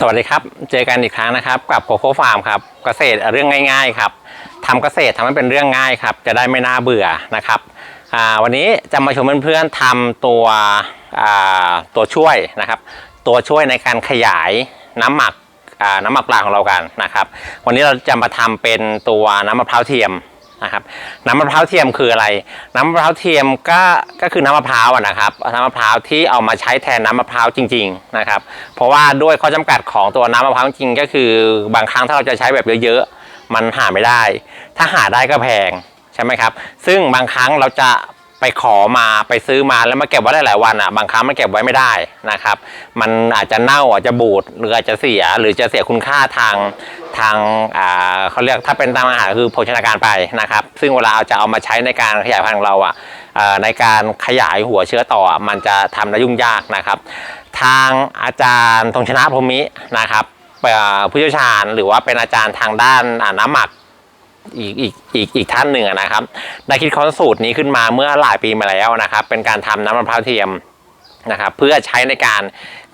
สวัสดีครับ เจอกันอีกครั้งนะครับ กับโคโค่ฟาร์มครับเกษตรเรื่องง่ายๆครับทำเกษตรทำให้เป็นเรื่องง่ายครับ จะได้ไม่น่าเบื่อนะครับวันนี้จะมาชวนเพื่อนๆทำตัวตัวช่วยนะครับ ตัวช่วยในการขยายน้ำหมักน้ำหมักปลาของเรากันนะครับ วันนี้เราจะมาทำเป็นตัวน้ำมะพร้าวเทียม นะครับน้ำมะพร้าวเทียมคืออะไร น้ำมะพร้าวเทียมก็ก็คือน้ำมะพร้าวนะครับน้ำมะพร้าวที่เอามาใช้แทนน้ำมะพร้าวจริง ๆนะครับ เพราะว่าด้วยข้อจำกัดของตัวน้ำมะพร้าวจริงก็คือบางครั้งถ้าเราจะใช้แบบเยอะๆมันหาไม่ได้ ถ้าหาได้ก็แพงใช่ไหมครับ ซึ่งบางครั้งเราจะ ไปขอมาไปซื้อมาแล้วมาเก็บไว้ได้หลายวันอะบางครั้งมันเก็บไว้ไม่ได้นะครับ มันอาจจะเน่าอาจจะบูดหรืออาจจะเสียหรือจะเสียคุณค่าทางทางอ่าเขาเรียกถ้าเป็นตามอาหารคือโภชนาการไปนะครับ ซึ่งเวลาเอาจะเอามาใช้ในการขยายพันธุ์ของเราอะในการขยายหัวเชื้อต่อมันจะทำได้ยุ่งยากนะครับ ทางอาจารย์ธงชนะพรมินะครับผู้เชี่ยวชาญหรือว่าเป็นอาจารย์ทางด้านอ่าน้ำหมัก อีกอีกอีกอีกท่านหนึ่งนะครับ ได้คิดค้นสูตรนี้ขึ้นมาเมื่อหลายปีมาแล้วนะครับ เป็นการทำน้ำมะพร้าวเทียมนะครับเพื่อใช้ในการ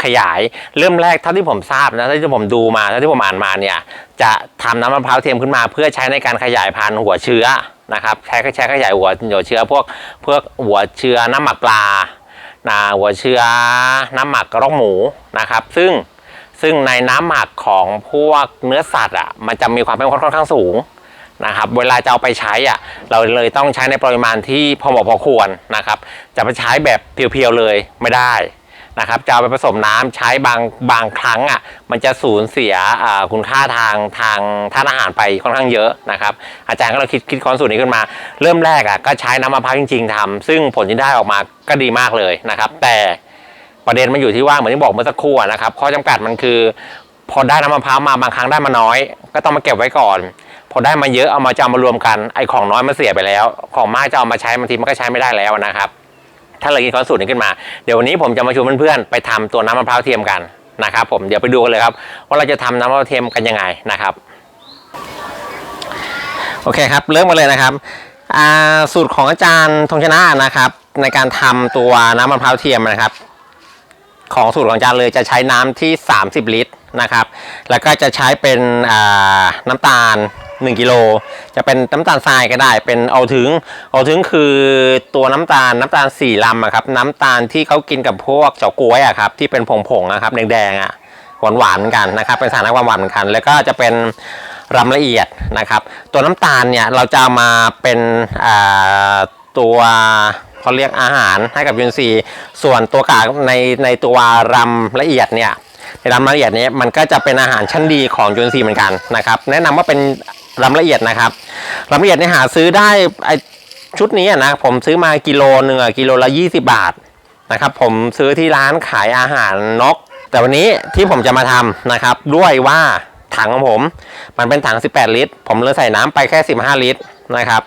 ขยายเริ่มแรกเท่าที่ผมทราบนะเท่าที่ผมดูมาเท่าที่ผมอ่านมาเนี่ยจะทำน้ำมะพร้าวเทียมขึ้นมา เพื่อใช้ในการขยายพันธุ์หัวเชื้อนะครับใช้ใช้ขยายหัวหัวเชื้อพวกพวกหัวเชื้อน้ำหมักปลานะหัวเชื้อน้ำหมักกระรอกหมูนะครับ ซึ่งซึ่งในน้ำหมักของพวกเนื้อสัตว์อะมันจะมีความเป็นค่อนข้างสูง นะครับเวลาจะเอาไปใช้อะเราเลยต้องใช้ในปริมาณที่พอเหมาะพอควรนะครับ จะไปใช้แบบเพียวๆเลยไม่ได้นะครับจะเอาไปผสมน้ำใช้บางบางครั้งอะมันจะสูญเสียคุณค่าทางทางธาตุอาหารไปค่อนข้างเยอะนะครับ อาจารย์ก็เลยคิดคิดค้นสูตรนี้ขึ้นมา เริ่มแรกอะก็ใช้น้ำมะพร้าวจริง ๆทำซึ่งผลที่ได้ออกมาก็ดีมากเลยนะครับ แต่ประเด็นมันอยู่ที่ว่าเหมือนที่บอกเมื่อสักครู่นะครับข้อจำกัดมันคือ พอได้น้ำมะพร้าวมาบางครั้งได้มาน้อย ก็ต้องมาเก็บไว้ก่อน พอได้มาเยอะเอามาจะเอามารวมกันไอ้ของน้อยมันเสียไปแล้ว ของมากจะเอามาใช้บางทีมันก็ใช้ไม่ได้แล้วนะครับ ถ้าเราคิดค้นสูตรนี้ขึ้นมา เดี๋ยววันนี้ผมจะมาชวนเพื่อนๆไปทำตัวน้ำมะพร้าวเทียมกันนะครับ ผมเดี๋ยวไปดูกันเลยครับว่าเราจะทำน้ำมะพร้าวเทียมกันยังไงนะครับโอเคครับเริ่มกันเลยนะครับสูตรของอาจารย์ธงชนะนะครับ ในการทำตัวน้ำมะพร้าวเทียมนะครับ ของสูตรของอาจารย์เลยจะใช้น้ำที่ 30 ลิตรนะครับ แล้วก็จะใช้เป็นน้ำตาล 1กิโลจะเป็นน้ำตาลทรายก็ได้ เป็นเอาถึงเอาถึงคือตัวน้ำตาลน้ำตาลสี่ลำอะครับน้ำตาลที่เขากินกับพวกเฉาก๊วยอะครับที่เป็นผงๆนะครับแดงๆอะหวานๆเหมือนกันนะครับเป็นสารความหวานเหมือนกัน แล้วก็จะเป็นรำละเอียดนะครับ ตัวน้ำตาลเนี่ยเราจะามาเป็นอ่าตัวเขาเรียกอาหารให้กับยูนซีส่วนตัวกากในในตัวรำละเอียดเนี่ยในรำละเอียดนี้มันก็จะเป็นอาหารชั้นดีของยูนซีเหมือนกันนะครับ แนะนำว่าเป็น รำละเอียดนะครับรำละเอียดเนี่ยหาซื้อได้ไอชุดนี้นะผมซื้อมากิโลหนึ่งอะกิโลละ20บาทนะครับผมซื้อที่ร้านขายอาหารนก แต่วันนี้ที่ผมจะมาทำนะครับ ด้วยว่าถังของผม มันเป็นถัง 18 ลิตร ผมเลยใส่น้ำไปแค่ 15 ลิตรนะครับ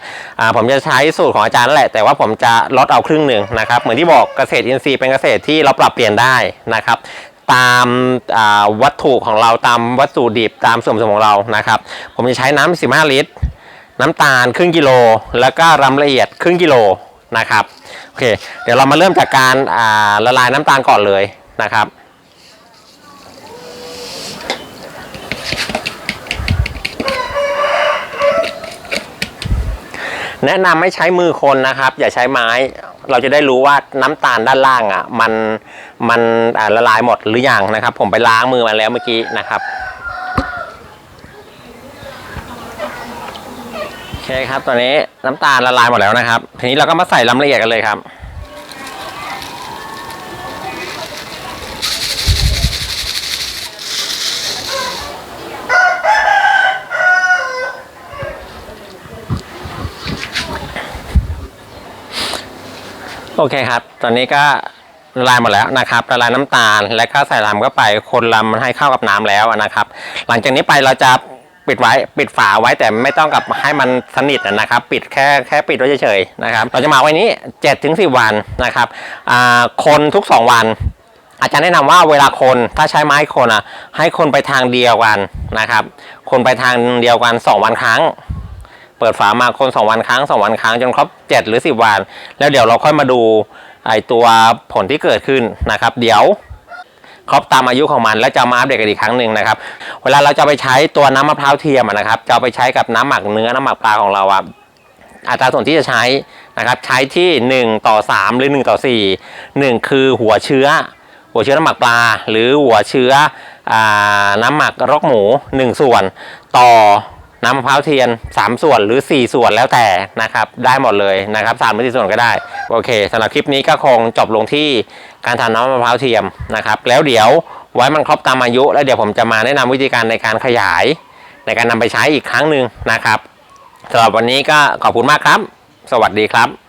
ผมจะใช้สูตรของอาจารย์แหละ แต่ว่าผมจะลดเอาครึ่งหนึ่งนะครับ เหมือนที่บอกเกษตรอินทรีย์เป็นเกษตรที่เราปรับเปลี่ยนได้นะครับ ตามาวัตถุของเราตามวัตถุดิบตามส่วนผสมของเรานะครับ ผมจะใช้น้ำ15 ลิตร น้ำตาลครึ่งกิโล แล้วก็รำละเอียดครึ่งกิโลนะครับโอเคเดี๋ยวเรามาเริ่มจากการาละลายน้ำตาลก่อนเลยนะครับแนะนำไม่ใช้มือคนนะครับ อย่าใช้ไม้ เราจะได้รู้ว่าน้ำตาลด้านล่างอะมันมันละลายหมดหรือยังนะครับ ผมไปล้างมือมาแล้วเมื่อกี้นะครับโอเคครับตอนนี้น้ำตาลละลายหมดแล้วนะครับ ทีนี้เราก็มาใส่ลำละเอียดกันเลยครับ โอเคครับ ตอนนี้ก็ละลายหมดแล้วนะครับละลายน้ำตาล แล้วก็ใส่ลำเข้าไปคนลำมันให้เข้ากับน้ำแล้วนะครับ หลังจากนี้ไปเราจะปิดไว้ปิดฝาไว้แต่ไม่ต้องกับให้มันสนิทนะครับ ปิดแค่แค่ปิดไว้เฉยๆนะครับ เราจะมาไว้นี้7จ็ถึงสิวันนะครับคนทุก 2 วันอาจารย์แนะนำว่าเวลาคนถ้าใช้ไม้คนอะให้คนไปทางเดียวกันนะครับ คนไปทางเดียวกัน 2 วันครั้ง เปิดฝามาคนสองวันครั้งสองวันครั้งจนครบเจ็ดหรือสิบวัน แล้วเดี๋ยวเราค่อยมาดูไอตัวผลที่เกิดขึ้นนะครับ เดี๋ยวครบตามอายุของมันแล้วจะมาอัปเดตกันอีกครั้งหนึ่งนะครับ เวลาเราจะไปใช้ตัวน้ำมะพร้าวเทียมนะครับ จะไปใช้กับน้ำหมักเนื้อน้ำหมักปลาของเราอะอัตราส่วนที่จะใช้นะครับ ใช้ที่ 1 ต่อ 3 หรือ 1 ต่อ 4 1 คือหัวเชื้อ หัวเชื้อน้ำหมักปลา หรือหัวเชื้ออน้ำหมักรกหมู 1 ส่วนต่อ น้ำมะพร้าวเทียน 3 ส่วนหรือ 4 ส่วนแล้วแต่นะครับ ได้หมดเลยนะครับสามหรือ4ส่วนก็ได้ โอเคสำหรับคลิปนี้ก็คงจบลงที่การทำน้ำมะพร้าวเทียมนะครับ แล้วเดี๋ยวไว้มันครบตามอายุ แล้วเดี๋ยวผมจะมาแนะนำวิธีการในการขยาย ในการนำไปใช้อีกครั้งหนึ่งนะครับสำหรับวันนี้ก็ขอบคุณมากครับ สวัสดีครับ